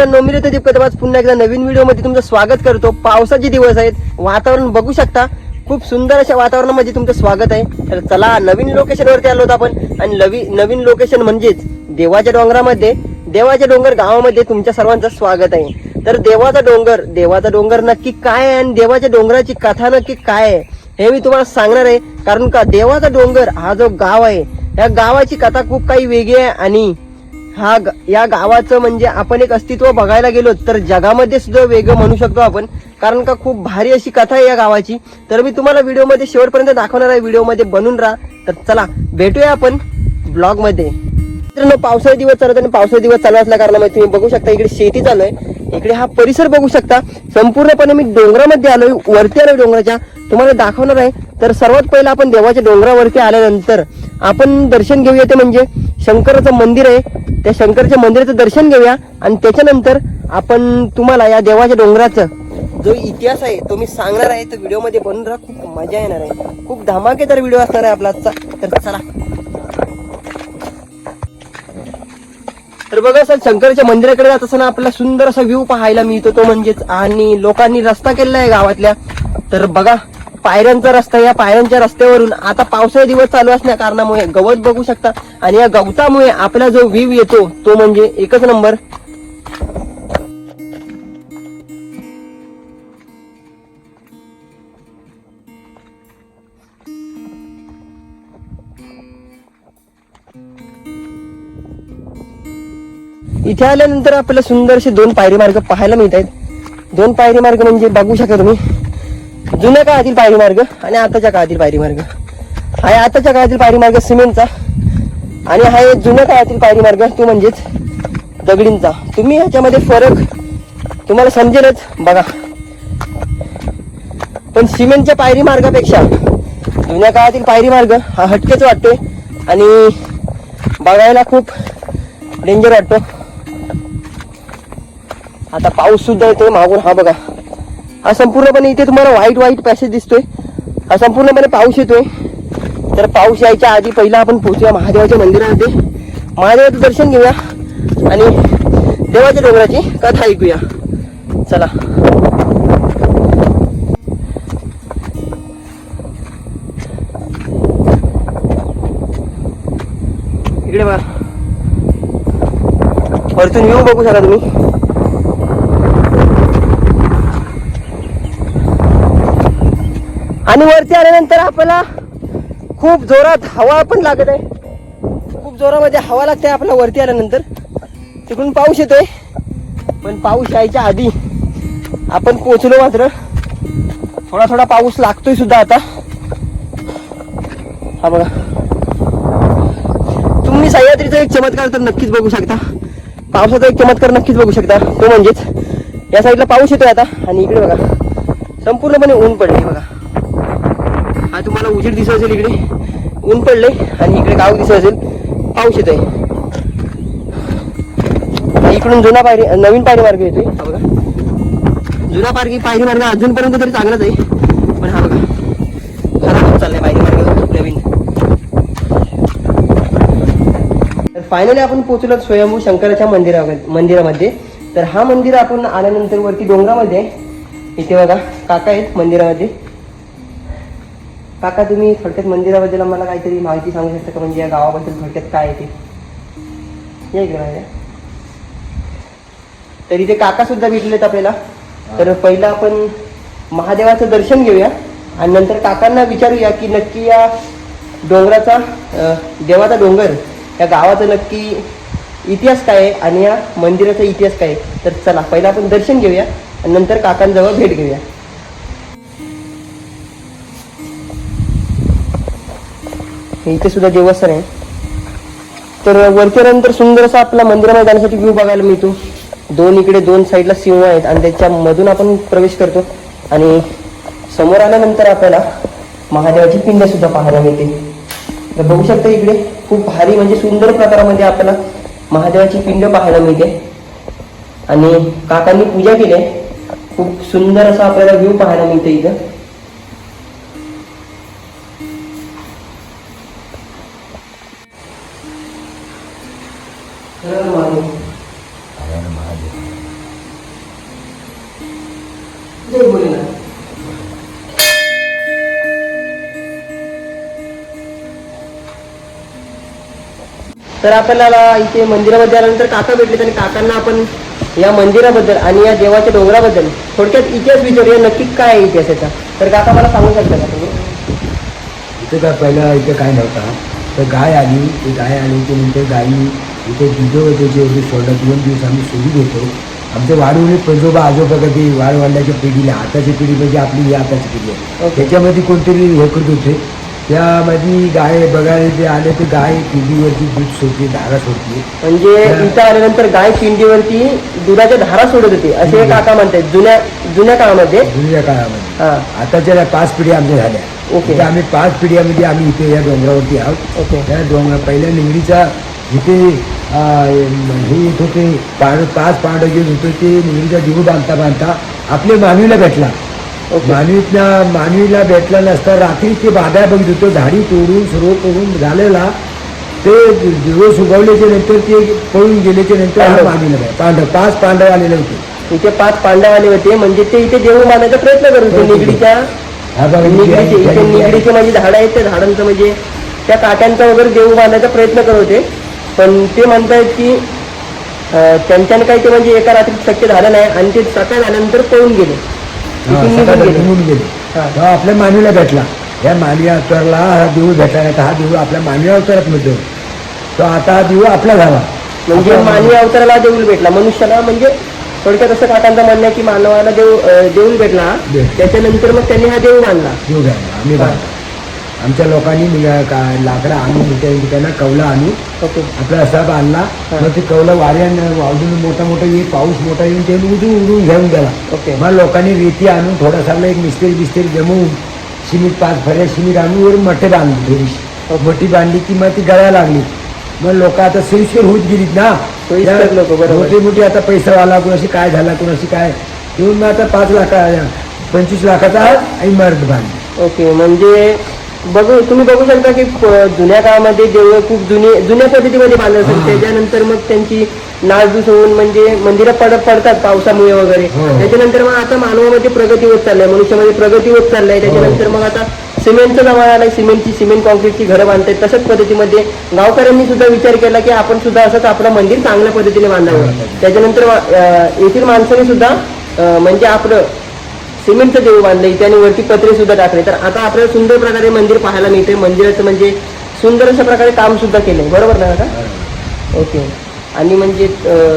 मित्रांनो मी ऋतुदीप कदमाज पुन्हा एकदा नवीन व्हिडिओमध्ये तुमचं स्वागत करतो. पावसाचे दिवस आहेत. वातावरण बघू शकता. खूप सुंदर अशा वातावरणामध्ये तुमचं स्वागत आहे. तर चला नवीन लोकेशनवरती आलो होतो आपण. आणि नवी नवीन लोकेशन म्हणजेच देवाच्या डोंगरामध्ये देवाच्या डोंगर गावामध्ये तुमच्या सर्वांचं स्वागत आहे. तर देवाचा डोंगर देवाचा डोंगर नक्की काय आहे आणि देवाच्या डोंगराची कथा नक्की काय आहे हे मी तुम्हाला सांगणार आहे. कारण का देवाचा डोंगर हा जो गाव आहे या गावाची कथा खूप काही वेगळी आहे आणि हा या गावाचं म्हणजे आपण एक अस्तित्व बघायला गेलो तर जगामध्ये सुद्धा वेगळं म्हणू शकतो आपण. कारण का खूप भारी अशी कथा आहे या गावाची. तर मी तुम्हाला व्हिडिओमध्ये शेवटपर्यंत दाखवणार आहे. व्हिडिओमध्ये बनून राहा. तर चला भेटूया आपण ब्लॉगमध्ये मित्रांनो पावसाळी दिवस चालत आणि पावसाळी दिवस चालू असल्या कारणामुळे तुम्ही बघू शकता इकडे शेती चालू आहे. इकडे हा परिसर बघू शकता. संपूर्णपणे मी डोंगरामध्ये आलोय वरती आलोय डोंगराच्या. तुम्हाला दाखवणार आहे. तर सर्वात पहिलं आपण देवाच्या डोंगरावरती आल्यानंतर आपण दर्शन घेऊया ते म्हणजे शंकराचं मंदिर आहे. त्या शंकरच्या मंदिराचं दर्शन घेऊया आणि त्याच्यानंतर आपण तुम्हाला या देवाच्या डोंगराचं जो इतिहास आहे तो मी सांगणार आहे. तो व्हिडिओमध्ये बनून राहा खूप मजा येणार आहे. खूप धमाकेदार व्हिडिओ असणार आहे आपला आजचा. तर चला. तर बघा सर शंकरच्या मंदिराकडे जात असताना आपल्याला सुंदर असा व्ह्यू पाहायला मिळतो. तो म्हणजेच आणि लोकांनी रस्ता केलेला आहे गावातल्या. तर बघा पायऱ्यांचा रस्ता या पायऱ्यांच्या रस्त्यावरून आता पावसाळी दिवस चालू असण्या कारणामुळे गवत बघू शकता आणि या गवतामुळे आपला जो व्ह्यू येतो तो म्हणजे एकच नंबर. इथे आल्यानंतर आपल्याला सुंदरसे दोन पायरी मार्ग पाहायला मिळत आहेत दोन पायरी मार्ग म्हणजे बघू शकता तुम्ही. जुन्या काळातील पायरी मार्ग आणि आताच्या काळातील पायरी मार्ग. हा आताच्या काळातील पायरी मार्ग सिमेंटचा आणि हा जुन्या काळातील पायरी मार्ग तो म्हणजेच दगडींचा. तुम्ही ह्याच्यामध्ये फरक तुम्हाला समजेलच बघा. पण सिमेंटच्या पायरी मार्गापेक्षा जुन्या काळातील पायरी मार्ग हा हटकेच वाटतोय आणि बघायला खूप डेंजर वाटतो. आता पाऊस सुद्धा येतोय मागून हा बघा. हा संपूर्णपणे इथे तुम्हाला व्हाईट व्हाईट पॅसेज दिसतोय. हा संपूर्णपणे पाऊस येतोय. तर पाऊस यायच्या आधी पहिला आपण पोहोचूया महादेवाच्या मंदिरामध्ये. महादेवाचं दर्शन घेऊया आणि देवाच्या डोंगराची कथा ऐकूया. चला. इकडे बघा. वरतून येऊ बघू शकता तुम्ही. आणि वरती आल्यानंतर आपल्याला खूप जोरात हवा पण लागत आहे. खूप जोरामध्ये हवा लागते आपल्याला वरती आल्यानंतर. तिकडून पाऊस येतोय. पण पाऊस यायच्या आधी आपण पोचलो मात्र. थोडा थोडा पाऊस लागतोय सुद्धा आता. हा बघा. तुम्ही सह्याद्रीचा एक चमत्कार तर नक्कीच बघू शकता. पावसाचा एक चमत्कार नक्कीच बघू शकता. तो म्हणजेच या साईडला पाऊस येतोय आता. आणि इकडे बघा. संपूर्णपणे ऊन पडले बघा. हा तुम्हाला उजेड दिसत असेल इकडे. ऊन पडले आणि इकडे गाव दिसत असेल. पाऊस येत आहे इकडून जुना पायरी नवीन पायरी मार्ग येतोय. हा बघा. जुना पायरी पायरी मार्ग अजूनपर्यंत तरी चांगलाच आहे. पण हा बघा. खराब होत चाललाय पायरी मार्ग. नवीन. तर फायनली आपण पोहोचलो स्वयंभू शंकराच्या मंदिरामध्ये मंदिरामध्ये. तर हा मंदिर आपण आल्यानंतर वरती डोंगरामध्ये आहे. इथे बघा काका आहेत मंदिरामध्ये. काका तुम्ही थोडक्यात मंदिराबद्दल आम्हाला काहीतरी माहिती सांगू शकता का? म्हणजे या गावाबद्दल थोडक्यात काय आहे ते? या इकडे. तर इथे काका सुद्धा भेटलेत आपल्याला. तर पहिलं आपण महादेवाचं दर्शन घेऊया. आणि नंतर काकांना विचारूया की नक्की या डोंगराचा देवाचा डोंगर या गावाचा नक्की इतिहास काय आहे आणि या मंदिराचा इतिहास काय आहे? तर चला पहिलं आपण दर्शन घेऊया आणि नंतर काकांजवळ भेट घेऊया. इथे सुद्धा देवस्थान आहे. तर वरती नंतर सुंदर असा आपला मंदिरामध्ये जाण्यासाठी व्ह्यू बघायला मिळतो. दोन इकडे दोन साईडला सिंह आहेत आणि त्याच्या मधून आपण प्रवेश करतो. आणि समोर आल्यानंतर आपल्याला महादेवाची पिंड सुद्धा पाहायला मिळते. तर बघू शकता इकडे खूप भारी म्हणजे सुंदर प्रकारामध्ये आपल्याला महादेवाची पिंड पाहायला मिळते. आणि काकांनी पूजा केली आहे. खूप सुंदर असा आपल्याला व्ह्यू पाहायला मिळते इथं. जय भोलेनाथ. तर आपल्याला इथे मंदिरामध्ये आल्यानंतर काका भेटले आणि काकांना आपण या मंदिराबद्दल आणि या देवाच्या डोंगराबद्दल थोडक्यात इतिहास विचारूया. नक्की काय आहे इतिहास याचा? तर काका मला सांगू शकता का तुम्ही? इथं काय पहिलं इथं काय नव्हता. तर गाय आली ती गाय आली की नंतर गाई इथे दुध त्याचे एवढे सोडत दोन दिवस आम्ही सोडून होतो. आमचे वाढवणे पंजोबा आजोबा कधी वाढ वाढल्याच्या पिढीला हाताची पिढी म्हणजे आपली ही हाताची पिढी आहे. त्याच्यामध्ये कोणतरी हे करत होते. त्यामध्ये गाय बघायला जे आले ते गाय पिढीवरती दूध सोडते धारा सोडते. म्हणजे इथं आल्यानंतर गाय पिंडीवरती दुधाच्या धारा सोडत होती असे काका म्हणतात जुन्या जुन्या काळामध्ये. जुन्या काळामध्ये. हा. आताच्या पाच पिढ्या आमच्या झाल्या. ओके. इथे आम्ही पाच पिढ्यामध्ये आम्ही इथे या डोंगरावरती आहोत. ओके. त्या डोंगर पहिल्या निगडीचा जिथे अं, हे येत होते पांड पाच पांडव घेऊन होते ते निगडीचा दिवू बांधता बांधता आपल्या मानवीला भेटला मानवीतल्या मानवीला भेटला नसता रात्री ते बाधा बघित होतो झाडी तोडून सर्व करून झालेला ते दिवस उगवल्याच्या नंतर ते पळून गेल्याच्यानंतर. मानवीला. पांडव पाच पांडव आलेले होते इथे पाच पांडव आले होते म्हणजे ते इथे देऊळ बांधायचा प्रयत्न करत होते. निगडीच्या निगडीचे निगडीचे म्हणजे झाडं आहेत त्या झाडांचं म्हणजे त्या काट्यांचा वगैरे देऊ बांधायचा प्रयत्न करत होते पण ते म्हणतायत की त्यांच्यानं काही ते म्हणजे एका रात्रीत शक्य झालं नाही आणि ते सकाळ झाल्यानंतर पळून गेले हा, इथून निघून सकाळी गेले निघून गेले हा. तेव्हा आपल्या मानवीला भेटला या मानवी अवतारला हा देऊ भेटला नाही तर हा देऊ आपल्या मानवी अवतारात मिळतो तो आता हा देऊ आपला झाला म्हणजे आपला- मानवी अवताराला देऊळ भेटला मनुष्याला म्हणजे थोडक्यात असं काकांचं म्हणणं आहे की मानवाला देव अं, देऊळ भेटला हा. भेटला. त्याच्यानंतर मग त्यांनी हा देव बांधला देऊ घ्यायला आम्ही. बांधला. आमच्या लोकांनी लाकडं आणून त्या- त्यांना कवला आणून आपला असा बांधला. हा. मग ते कवला वाऱ्यानं वाजून मोठा मोठा येईल पाऊस मोठा येऊन ते उडून उडून घेऊन गेला. ओके. मग लोकांनी रेती आणून थोडासा एक मिस्त्री बिस्त्री जमवून सिमीट पाच फऱ्या सिमीट आणून वर मठे बांधली थोडीशी. मठी बांधली की मग ती गळायला लागली. मग लोक आता सोयीस्कर होत गेलीत ना. मोठी मोठी आता पैसावाला कुणाशी काय झाला कुणाशी काय? येऊन मग आता पाच लाखा पंचवीस लाखाचा इमारत बांधली. ओके म्हणजे बघू तुम्ही बघू शकता की जुन्या काळामध्ये देवळं खूप जुनी जुन्या पद्धतीमध्ये बांधत असतात हा. त्याच्यानंतर मग त्यांची नासधूस होऊन म्हणजे मंदिरं पड पडतात पावसामुळे वगैरे हो. त्याच्यानंतर मग आता मानवामध्ये प्रगती होत चाललाय मनुष्यामध्ये प्रगती होत चाललाय त्याच्यानंतर मग आता सिमेंटचा जमाना आलाय सिमेंटची सिमेंट कॉन्क्रीटची घरं बांधतात तशाच पद्धतीमध्ये गावकऱ्यांनी सुद्धा विचार केला की आपण सुद्धा असंच आपलं मंदिर चांगल्या पद्धतीने बांधावं हा. त्याच्यानंतर येथील माणसाने सुद्धा म्हणजे आपलं सिमेंटचं देऊळ बांधलं इथे आणि वरती पत्रे सुद्धा टाकले. तर आता आपल्याला सुंदर प्रकारे मंदिर पाहायला मिळते मंदिराचं म्हणजे सुंदर अशा प्रकारे काम सुद्धा केलंय. बरोबर ना का ओके. आणि म्हणजे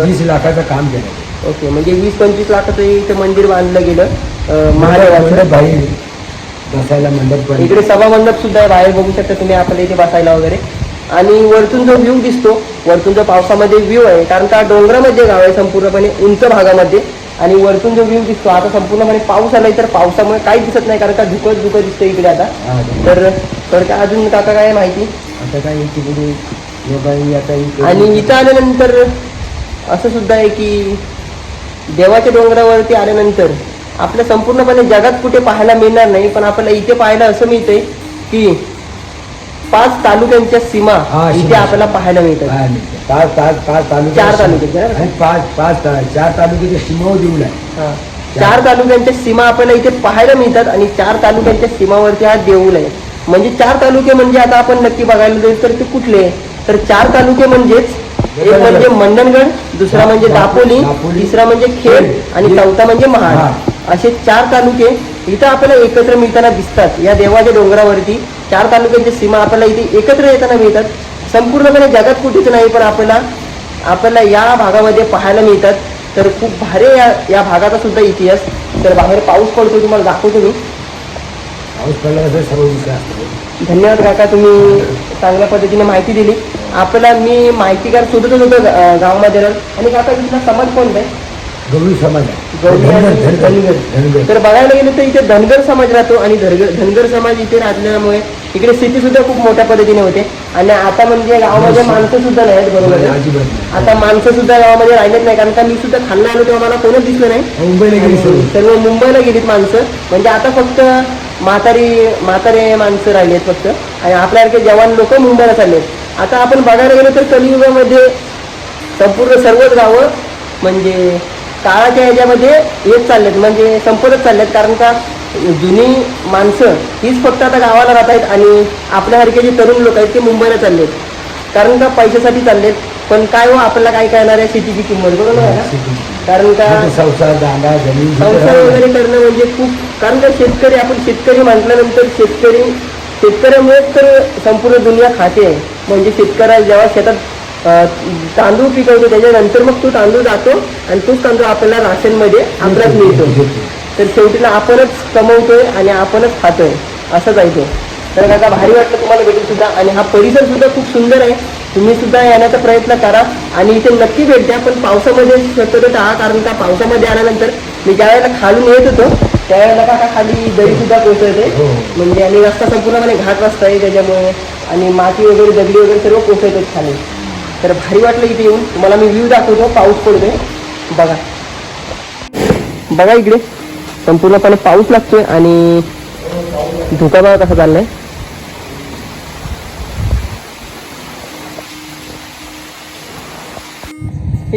वीस लाखाचं काम केलं ओके. म्हणजे वीस पंचवीस लाखाचं इथं मंदिर बांधलं गेलं. महादेवाचं. बसायला मंडप इकडे सभा मंडप सुद्धा आहे बाहेर बघू शकता तुम्ही आपल्या इथे बसायला वगैरे. आणि वरतून जो व्ह्यू दिसतो वरतून जो पावसामध्ये व्ह्यू आहे कारण का डोंगरामध्ये गाव आहे संपूर्णपणे उंच भागामध्ये. आणि वरतून जो व्ह्यू दिसतो आता संपूर्णपणे पाऊस आलाय तर पावसामुळे काहीच दिसत नाही कारण का धुकत धुकत दिसतं इकडे आता. हा, तर थोडक्यात अजून काका काय माहिती? आता काय लोकांनी आता इथे- आणि इथं आल्यानंतर असं सुद्धा आहे की देवाच्या डोंगरावरती आल्यानंतर आपल्या संपूर्णपणे जगात कुठे पाहायला मिळणार नाही पण आपल्याला इथे पाहायला असं मिळतंय की पाच तालुक्यांच्या सीमा हा, इथे सीमा. आपल्याला पाहायला मिळतात. पाच पाच पाच तालुके चार तालुके, बरोबर? आणि पाच पाच ता- चार तालुक्याच्या सीमावर देऊळ आहे हा. चार तालुक्यांच्या सीमा आपल्याला इथे पाहायला मिळतात आणि चार तालुक्यांच्या सीमावरती हा देऊळ आहे म्हणजे चार तालुके म्हणजे आता आपण नक्की बघायला जाईल तर ते कुठले तर चार तालुके म्हणजेच एक म्हणजे मंडणगड दुसरा म्हणजे दापोली दापोली, तिसरा म्हणजे खेड आणि चौथा म्हणजे महाड महाड. असे चार तालुके इथं आपल्याला एकत्र मिळताना दिसतात या देवाच्या डोंगरावरती चार तालुक्यांच्या सीमा आपल्याला इथे एकत्र येताना मिळतात. संपूर्णपणे जगात कुठेच नाही पण आपल्याला आपल्याला या भागामध्ये पाहायला मिळतात. तर खूप भारी या या भागाचा सुद्धा इतिहास. तर बाहेर पाऊस पडतो तुम्हाला दाखवतो मी. पाऊस पडला सर्व असतो. धन्यवाद काका तुम्ही चांगल्या पद्धतीने माहिती दिली. आपल्याला मी माहितीगार शोधतच होतो गावामध्ये. राहून. आणि काका इथला समाज कोणता आहे? गौरी समाज. आहे गौरी आणि धनगर धनगर. धनगर. तर बघायला गेलं तर इथे धनगर समाज राहतो आणि धनगर धनगर समाज इथे राहल्यामुळे इकडे शेती सुद्धा खूप मोठ्या पद्धतीने होते. आणि आता म्हणजे गावामध्ये माणसं सुद्धा नाहीत बरोबर आहे? अजिबात नाही. आता माणसं सुद्धा गावामध्ये राहिलेत नाही कारण का मी सुद्धा खाल्ला आलो तेव्हा मला कोणच दिसलं नाही. मुंबईला गेली सर्व आणि सर्व मुंबईला गेलीत माणसं. म्हणजे आता फक्त म्हातारी म्हातारे माणसं राहिलेत फक्त. आणि आपल्यासारखे जवान लोक मुंबईला चाललेत. आता आपण बघायला गेलो तर कलियुगामध्ये संपूर्ण सर्वच गावं म्हणजे काळाच्या ह्याच्यामध्ये येत चाललेत म्हणजे संपतच चाललेत. कारण का जुनी माणसं हीच फक्त आता गावाला राहत आहेत आणि आपल्यासारखे जे तरुण लोक आहेत ते मुंबईला चाललेत. कारण का पैशासाठी चाललेत. पण काय हो आपल्याला काय कळणार आहे शेतीची किंमत? बरोबर आहे ना? कारण का संसार संसार वगैरे करणं म्हणजे खूप कारण का शेतकरी आपण शेतकरी म्हटल्यानंतर शेतकरी शेतकऱ्यामुळेच तर संपूर्ण दुनिया खाते. आहे म्हणजे शेतकऱ्या जेव्हा शेतात तांदूळ पिकवतो त्याच्यानंतर मग तो तांदूळ जातो आणि तोच तांदूळ आपल्याला राशनमध्ये आपल्याच मिळतो. तर शेवटीला आपणच कमवतोय आणि आपणच खातोय असंच आहे ते तर काका भारी वाटलं तुम्हाला भेटून सुद्धा आणि हा परिसर सुद्धा खूप सुंदर आहे. तुम्ही सुद्धा येण्याचा प्रयत्न करा आणि इथे नक्की भेट द्या पण पावसामध्ये शक्यतो टाळा कारण का पावसामध्ये आल्यानंतर मी ज्या वेळेला खालून येत होतो त्यावेळेला काका खाली दरी सुद्धा कोसळते. हो. म्हणजे आणि रस्ता संपूर्णपणे घाट रस्ता आहे त्याच्यामुळे आणि माती वगैरे दगडी वगैरे सर्व कोसळतात खाली. तर भारी वाटलं इथे येऊन. तुम्हाला मी व्ह्यू दाखवतो पाऊस पडतोय. बघा. बघा इकडे. संपूर्णपणे पाऊस लागतोय आणि धुका बघा कसा चाललाय.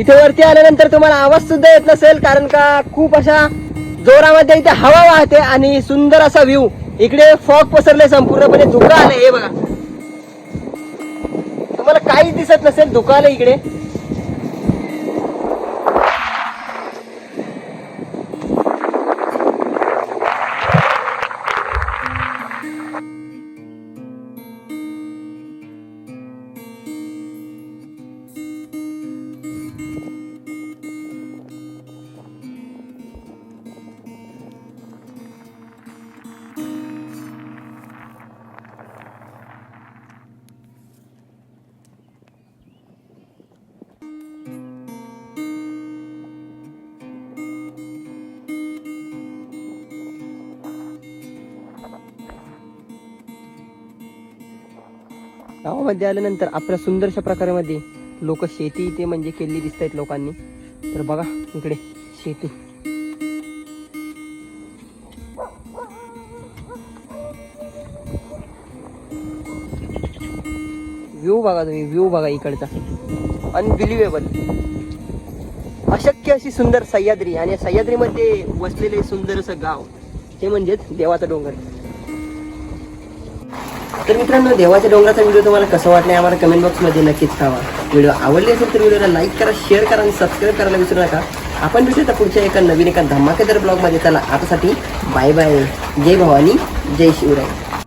इथे वरती आल्यानंतर तुम्हाला आवाज सुद्धा येत नसेल कारण का खूप अशा जोरामध्ये इथे हवा वाहते आणि सुंदर असा व्ह्यू इकडे फॉग पसरले संपूर्णपणे धुका आले हे बघा. काहीच दिसत नसेल दुकान इकडे. गावामध्ये आल्यानंतर आपल्या सुंदरशा प्रकारामध्ये लोक शेती इथे म्हणजे केलेली दिसत आहेत लोकांनी. तर बघा इकडे शेती. व्ह्यू बघा तुम्ही व्ह्यू बघा इकडचा. अनबिलिव्हेबल अशक्य अशी सुंदर सह्याद्री आणि सह्याद्रीमध्ये वसलेले सुंदर असं गाव हे म्हणजेच देवाचा डोंगर. तर मित्रांनो देवाच्या डोंगराचा व्हिडिओ तुम्हाला कसं वाटलं आम्हाला कमेंट बॉक्समध्ये नक्कीच कळवा व्हिडिओ आवडली असेल तर व्हिडिओला लाईक करा शेअर करा आणि सबस्क्राईब करायला विसरू नका. आपण भेटूया पुढच्या एका नवीन एका धमाकेदार ब्लॉगमध्ये चला आतासाठी बाय बाय जय भवानी जय शिवराय.